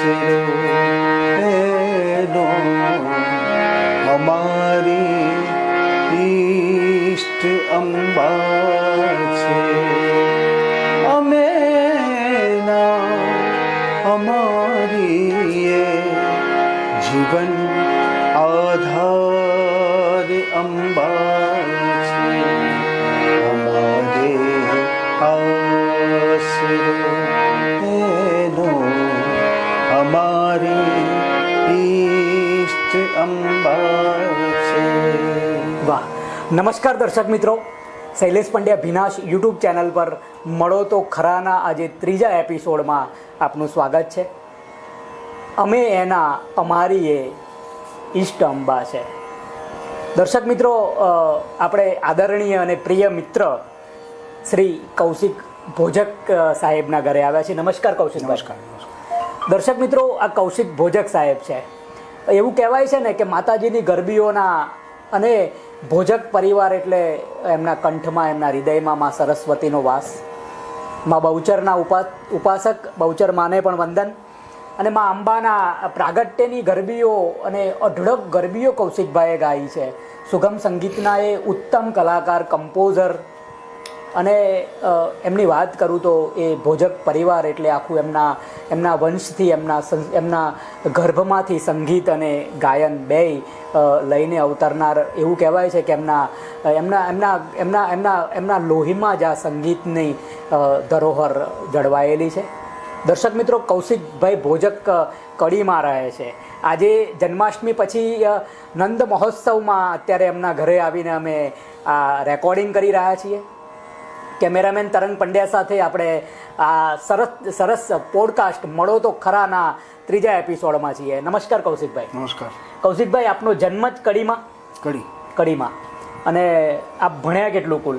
આશરો એનો અમારી ઈષ્ટ અંબા છે અમે ના અમારી એ જીવન આધાર અંબા છે અમારે આશરો એનો અમારી ઈષ્ટ અંબા છે વાહ. નમસ્કાર દર્શક મિત્રો. શૈલેષ પંડ્યા ભીનાશ યુટ્યુબ ચેનલ પર મળો તો ખરાના આજે ત્રીજા એપિસોડમાં આપનું સ્વાગત છે. અમે એના અમારી એ ઈષ્ટ અંબા છે. દર્શક મિત્રો આપણે આદરણીય અને પ્રિય મિત્ર શ્રી કૌશિક ભોજક સાહેબના ઘરે આવ્યા છીએ. નમસ્કાર કૌશિક નમસ્કાર. દર્શક મિત્રો, આ કૌશિક ભોજક સાહેબ છે. એવું કહેવાય છે ને કે માતાજીની ગરબીઓના અને ભોજક પરિવાર એટલે એમના કંઠમાં, એમના હૃદયમાં મા સરસ્વતીનો વાસ. માં બહુચરના ઉપા, ઉપાસક બહુચર માને પણ વંદન. અને મા અંબાના પ્રાગટ્યની ગરબીઓ અને અઢળક ગરબીઓ કૌશિકભાઈએ ગાઈ છે. સુગમ સંગીતના એ ઉત્તમ કલાકાર કમ્પોઝર અને એમની વાત કરું તો એ ભોજક પરિવાર એટલે આખું એમના એમના વંશથી, એમના એમના ગર્ભમાંથી સંગીત અને ગાયન બેય લઈને અવતરનાર એવું કહેવાય છે કે એમના એમના એમના એમના એમના એમના લોહીમાં જ આ સંગીતની ધરોહર જળવાયેલી છે. દર્શક મિત્રો, કૌશિકભાઈ ભોજક કડીમાં રહે છે. આજે જન્માષ્ટમી પછી નંદ મહોત્સવમાં અત્યારે એમના ઘરે આવીને અમે આ રેકોર્ડિંગ કરી રહ્યા છીએ. કેમેરામેન તરંગ પંડ્યા સાથે આપણે આ સરસ સરસ પોડકાસ્ટ મળો તો ખરાના ત્રીજા એપિસોડમાં છીએ. નમસ્કાર કૌશિકભાઈ. નમસ્કાર. કૌશિકભાઈ આપનો જન્મ જ કડીમાં? કડી. કડીમાં. અને આપ ભણ્યા કેટલું કુલ?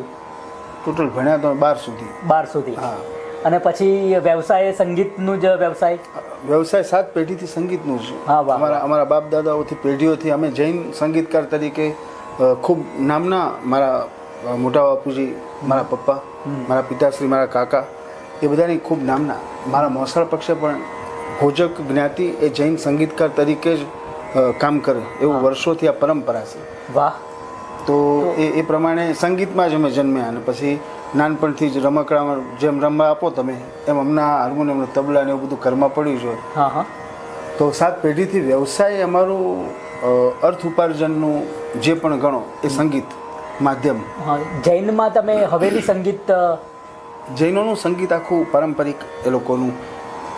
ટોટલ ભણ્યા તો બાર સુધી. બાર સુધી. હા. અને પછી વ્યવસાય સંગીતનું જ વ્યવસાય? વ્યવસાય સાત પેઢીથી સંગીતનું છે હા, અમારા અમારા બાપ દાદાઓથી પેઢીઓથી અમે જૈન સંગીતકાર તરીકે ખૂબ નામના મારા મોટા બાપુજી મારા પપ્પા મારા પિતાશ્રી મારા કાકા એ બધાની ખૂબ નામના. મારા મોસાળ પક્ષે પણ ભોજક જ્ઞાતિ એ જૈન સંગીતકાર તરીકે જ કામ કરે. એવું વર્ષોથી આ પરંપરા છે. વાહ. તો એ એ પ્રમાણે સંગીતમાં જ અમે જન્મ્યા અને પછી નાનપણથી જ રમકડામાં જેમ રમવા આપો તમે એમ હમણાં હાર્મોનિયમ તબલા ને એવું બધું ઘરમાં પડ્યું છે. હા હા. તો સાત પેઢીથી વ્યવસાય અમારું અર્થ ઉપાર્જનનું જે પણ ગણો એ સંગીત. માધ્યમ. હા જૈનમાં તમે હવેલી સંગીત જૈનોનું સંગીત આખું પારંપરિક એ લોકોનું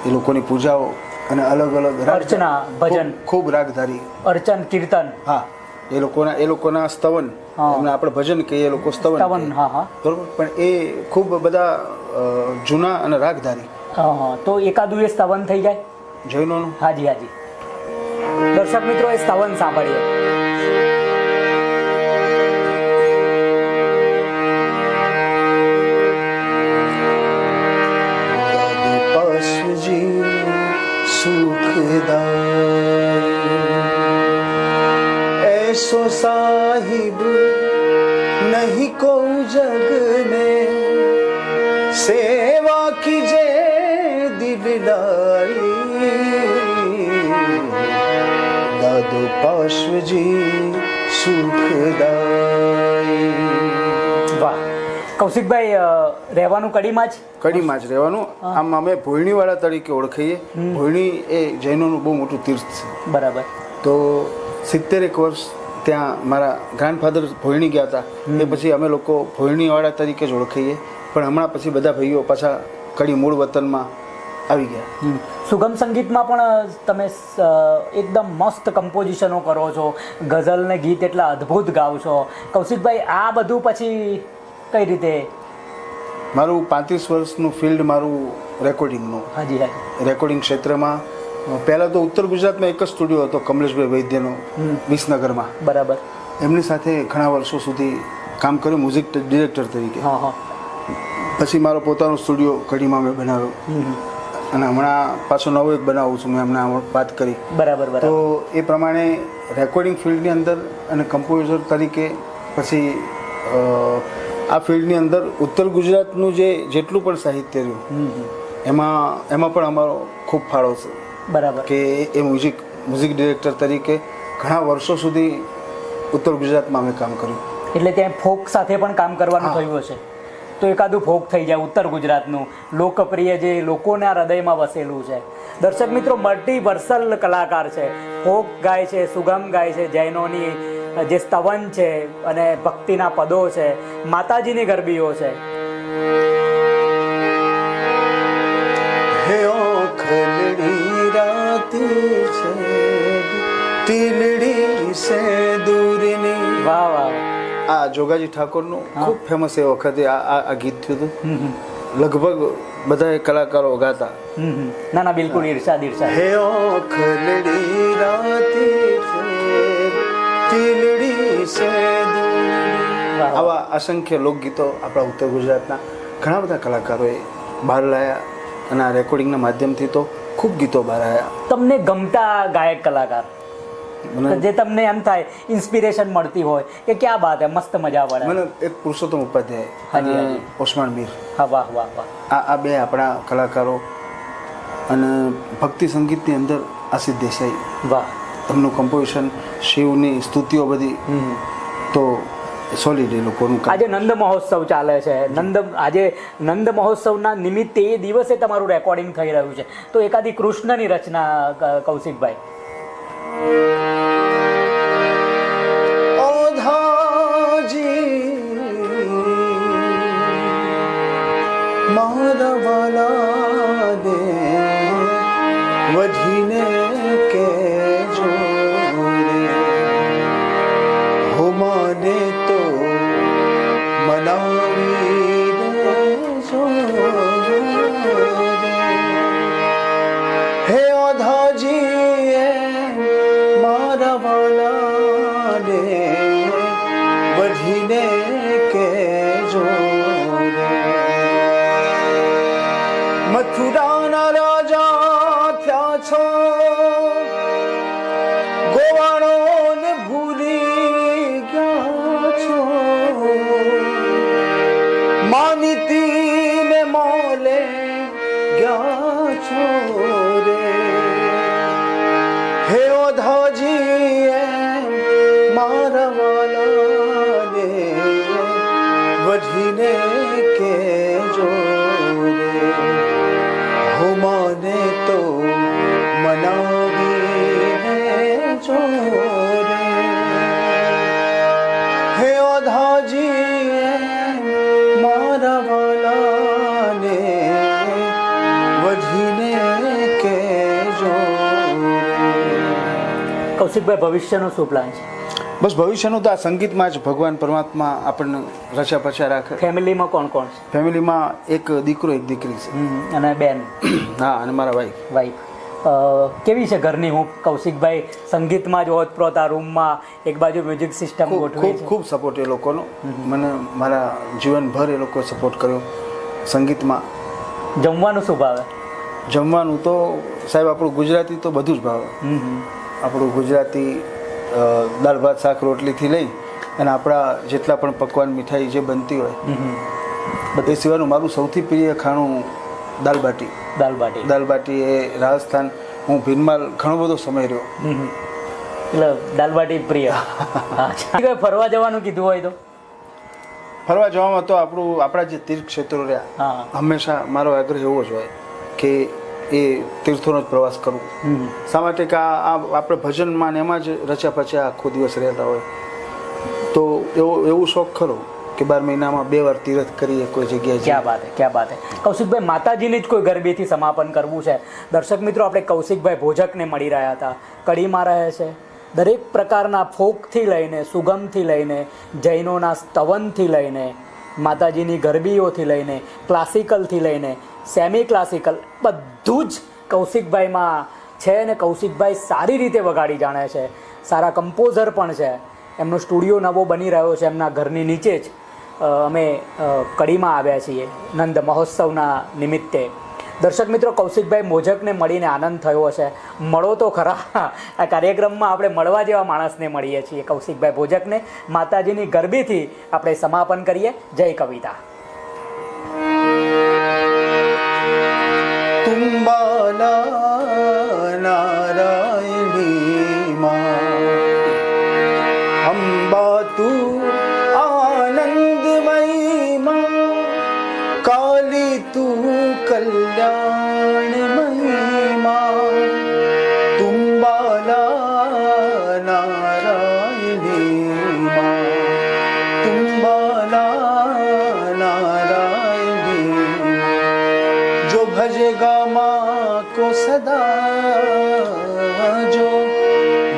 એ લોકોની પૂજાઓ અને અલગ અલગ અર્ચના, ભજન. ખૂબ- રાગધારી. અર્ચન કીર્તન. હા એ લોકોના એ લોકોના સ્તવન. એમને આપણે ભજન કહીએ લોકો સ્તવન હા હા. બરોબર? પણ એ ખૂબ બધા જૂના અને રાગધારી. તો એકાદુએ એ સ્તવન થઈ જાય? જૈનોનું. હાજી હાજી. દર્શક મિત્રો એ સ્તવન સાંભળીએ. বাঁধিয়ে দাও ऐसो साहिब नहीं को जग में सेवा कीजे दिल डाली दादो पार्श्व जी सुखदार કૌશિકભાઈ રહેવાનું કડીમાં જ? કડીમાં જ રહેવાનું. આમ અમે ભોયણીવાળા તરીકે ઓળખાઈએ ભોયણી એ જૈનોનું બહુ મોટું તીર્થ છે. બરાબર. તો સિત્તેરેક વર્ષ ત્યાં મારા ગ્રાન્ડફાધર ભોયણી ગયા હતા. એ પછી અમે લોકો ભોયણીવાળા તરીકે જ ઓળખાઈએ પણ હમણાં પછી બધા ભાઈઓ પાછા કડી મૂળ વતનમાં આવી ગયા. સુગમ સંગીતમાં પણ તમે એકદમ મસ્ત કમ્પોઝિશનો કરો છો. ગઝલ ને ગીત એટલા અદ્ભુત ગાઓ છો. કૌશિકભાઈ આ બધું પછી કઈ રીતે? મારું પાંત્રીસ વર્ષનું ફિલ્ડ મારું રેકોર્ડિંગનું હાજી હાજી. રેકોર્ડિંગ ક્ષેત્રમાં. પહેલાં તો ઉત્તર ગુજરાતમાં એક જ સ્ટુડિયો હતો કમલેશભાઈ વૈદ્યનો વિસનગરમાં. બરાબર. એમની સાથે ઘણા વર્ષો સુધી કામ કર્યું મ્યુઝિક ડિરેક્ટર તરીકે. હા હા. પછી મારો પોતાનો સ્ટુડિયો કડીમાં મેં બનાવ્યો. અને હમણાં પાછો નવો એક બનાવું છું મેં હમણાં વાત કરી. બરાબર તો એ પ્રમાણે રેકોર્ડિંગ ફિલ્ડની અંદર અને કમ્પોઝર તરીકે પછી આ ફિલ્ડની અંદર ઉત્તર ગુજરાતનું જે જેટલું પણ સાહિત્ય રહ્યું. એમાં એમાં પણ અમારો ખૂબ ફાળો છે. બરાબર. કે એ મ્યુઝિક મ્યુઝિક ડિરેક્ટર તરીકે ઘણા વર્ષો સુધી ઉત્તર ગુજરાતમાં અમે કામ કર્યું. એટલે ત્યાં ફોક સાથે પણ કામ કરવાનું થયું હશે. તો એકાદું ફોક થઈ જાય ઉત્તર ગુજરાતનું. લોકપ્રિય જે લોકોના હૃદયમાં વસેલું છે. દર્શક મિત્રો મલ્ટીવર્સલ કલાકાર છે. ફોક ગાય છે સુગમ ગાય છે જૈનોની જે સ્તવન છે અને ભક્તિના પદો છે માતાજીની ગરબીઓ છે. હે ઓખલડી રાતી છે તીલડી સે દૂરની. વાહ વાહ આ જોગાજી ઠાકોરનું ખૂબ ફેમસ એ વખતે આ ગીત થયું હતું. લગભગ બધા કલાકારો ગાતા. ના ના બિલકુલ ઈર્ષાદ ઈર્ષા હે ઓખલડી રાતી સે આવા અસંખ્ય લોકગીતો આપણા ઉત્તર ગુજરાતના ઘણા બધા કલાકારોએ બહાર લાયા અને આ રેકોર્ડિંગના માધ્યમથી તો ખૂબ ગીતો બહાર આવ્યા તમને ગમતા ગાયક કલાકાર? જે તમને એમ થાય ઇન્સ્પિરેશન મળતી હોય કે ક્યાં બાત હે મસ્ત મજા પડે. મને એક પુરુષોત્તમ ઉપાધ્યાય અને ઓસમાન મીર. હા વાહ વાહ વાહ. આ આ બે આપણા કલાકારો અને ભક્તિ સંગીતની અંદર આશિષ દેસાઈ. વાહ. એમનું કમ્પોઝિશન શિવની સ્તુતિઓ બધી. હમ. તો સોલિડ એ લોકોનું આજે નંદ મહોત્સવ ચાલે છે. નંદ આજે નંદ મહોત્સવના નિમિત્તે એ દિવસે તમારું રેકોર્ડિંગ થઈ રહ્યું છે. તો એકાદી કૃષ્ણની રચના કૌશિકભાઈ. ઓધાજી મારા દે વધીને કે કહેજો રે. મથુરાના રાજા થયા છો ગોવાળોને ભૂલી ગયા છો માનીતીને મોલે ગયા છો મનાવી જો હે ઓધાજી એમ મારા વાલાને વધીને કેજો કૌશિકભાઈ ભવિષ્યનો શું પ્લાન છે? બસ ભવિષ્યનું તો આ સંગીતમાં જ ભગવાન પરમાત્મા આપણને રચા પચા રાખે. ફેમિલીમાં કોણ કોણ છે? ફેમિલીમાં એક દીકરો એક દીકરી છે. અને બેન? હા અને મારા વાઈફ વાઈફ કેવી છે ઘરની? હું કૌશિકભાઈ સંગીતમાં જ ઓતપ્રોત આ રૂમમાં એક બાજુ મ્યુઝિક સિસ્ટમ ગોઠવી ખૂબ ખૂબ સપોર્ટ એ લોકોનો. મને મારા જીવનભર એ લોકોએ સપોર્ટ કર્યો સંગીતમાં. જમવાનું શું ભાવે? જમવાનું તો સાહેબ આપણું ગુજરાતી તો બધું જ ભાવે. આપણું ગુજરાતી દાળ ભાત શાક રોટલીથી લઈ અને આપણા જેટલા પણ પકવાન મીઠાઈ જે બનતી હોય. એ સિવાયનું મારું સૌથી પ્રિય ખાણું દાલ બાટી. દાલ બાટી એ રાજસ્થાન. હું ભીનમાલ ઘણો બધો સમય રહ્યો. એટલે દાલબાટી પ્રિય. કોઈ ફરવા જવાનું કીધું હોય તો? ફરવા જવામાં તો આપણું આપણા જે તીર્થ ક્ષેત્રો રહ્યા હંમેશા મારો આગ્રહ એવો જ હોય કે એ તીર્થોનો જ પ્રવાસ કરવો શા માટે કે આ આપણે ભજનમાં ને એમાં જ રચ્યા પચ્યા આખો દિવસ રહેતા હોય. તો એવો એવું શોખ ખરો. કે બાર મહિનામાં બે વાર તીર્થ કરીએ કોઈ જગ્યાએ ક્યાં વાત ક્યાં વાત કૌશિકભાઈ, માતાજીની જ કોઈ ગરબીથી સમાપન કરવું છે? દર્શક મિત્રો, આપણે કૌશિકભાઈ ભોજકને મળી રહ્યા હતા. કડીમાં રહે છે. દરેક પ્રકારના ફોકથી લઈને, સુગમથી લઈને, જૈનોના સ્તવનથી લઈને, માતાજીની ગરબીઓથી લઈને, ક્લાસિકલથી લઈને સેમી ક્લાસિકલ બધું જ કૌશિકભાઈમાં છે અને કૌશિકભાઈ સારી રીતે વગાડી જાણે છે. સારા કમ્પોઝર પણ છે. એમનો સ્ટુડિયો નવો બની રહ્યો છે, એમના ઘરની નીચે જ. અમે કડીમાં આવ્યા છીએ નંદ મહોત્સવના નિમિત્તે. દર્શક મિત્રો, કૌશિકભાઈ મોજકને મળીને આનંદ થયો હશે. મળો તો ખરા. આ કાર્યક્રમમાં આપણે મળવા જેવા માણસને મળીએ છીએ. કૌશિકભાઈ ભોજકને માતાજીની ગરબીથી આપણે સમાપન કરીએ. જય કવિતા. सदा जो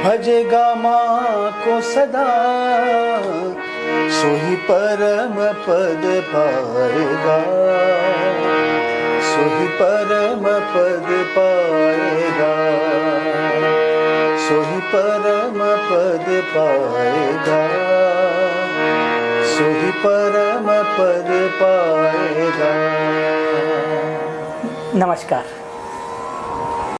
भजेगा माँ को सदा सोही परम पद पाएगा सोही परम पद पाएगा सोही परम पद पाएगा सोही परम पद पाएगा। नमस्कार।